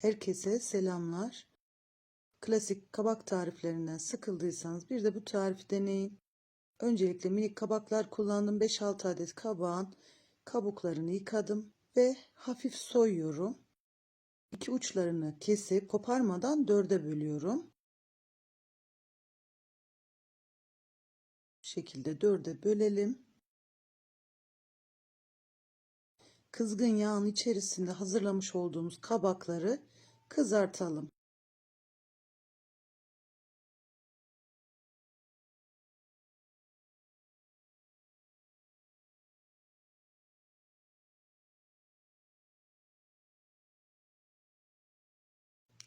Herkese selamlar. Klasik kabak tariflerinden sıkıldıysanız bir de bu tarifi deneyin. Öncelikle minik kabaklar kullandım. 5-6 adet kabağın kabuklarını yıkadım ve hafif soyuyorum. İki uçlarını kesip koparmadan dörde bölüyorum. Bu şekilde dörde bölelim. Kızgın yağın içerisinde hazırlamış olduğumuz kabakları kızartalım.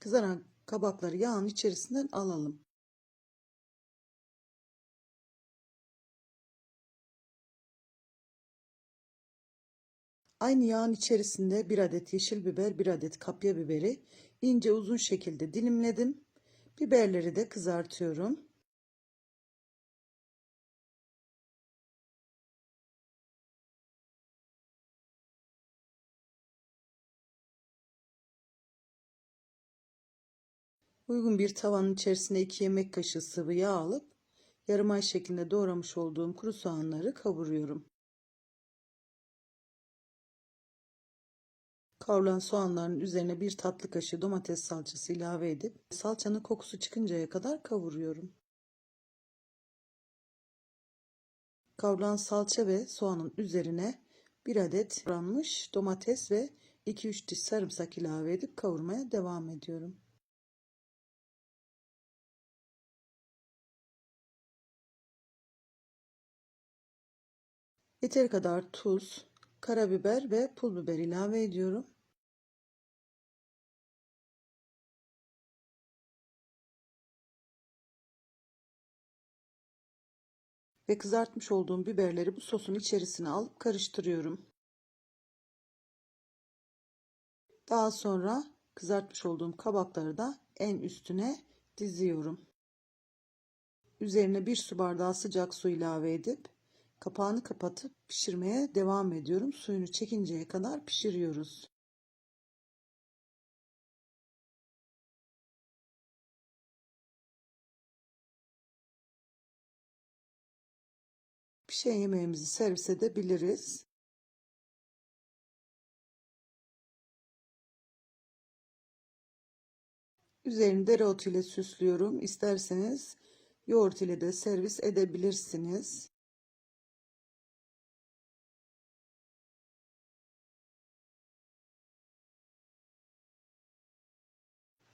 Kızaran kabakları yağın içerisinden alalım. Aynı yağın içerisinde bir adet yeşil biber, bir adet kapya biberi ince uzun şekilde dilimledim. Biberleri de kızartıyorum. Uygun bir tavanın içerisine 2 yemek kaşığı sıvı yağ alıp yarım ay şeklinde doğramış olduğum kuru soğanları kavuruyorum. Kavrulan soğanların üzerine bir tatlı kaşığı domates salçası ilave edip salçanın kokusu çıkıncaya kadar kavuruyorum. Kavrulan salça ve soğanın üzerine bir adet ranmış domates ve 2-3 diş sarımsak ilave edip kavurmaya devam ediyorum. Yeteri kadar tuz, karabiber ve pul biber ilave ediyorum. Ve kızartmış olduğum biberleri bu sosun içerisine alıp karıştırıyorum. Daha sonra kızartmış olduğum kabakları da en üstüne diziyorum. Üzerine bir su bardağı sıcak su ilave edip kapağını kapatıp pişirmeye devam ediyorum. Suyunu çekinceye kadar pişiriyoruz. Pişen yemeğimizi servis edebiliriz. Üzerini dereotu ile süslüyorum. İsterseniz yoğurt ile de servis edebilirsiniz.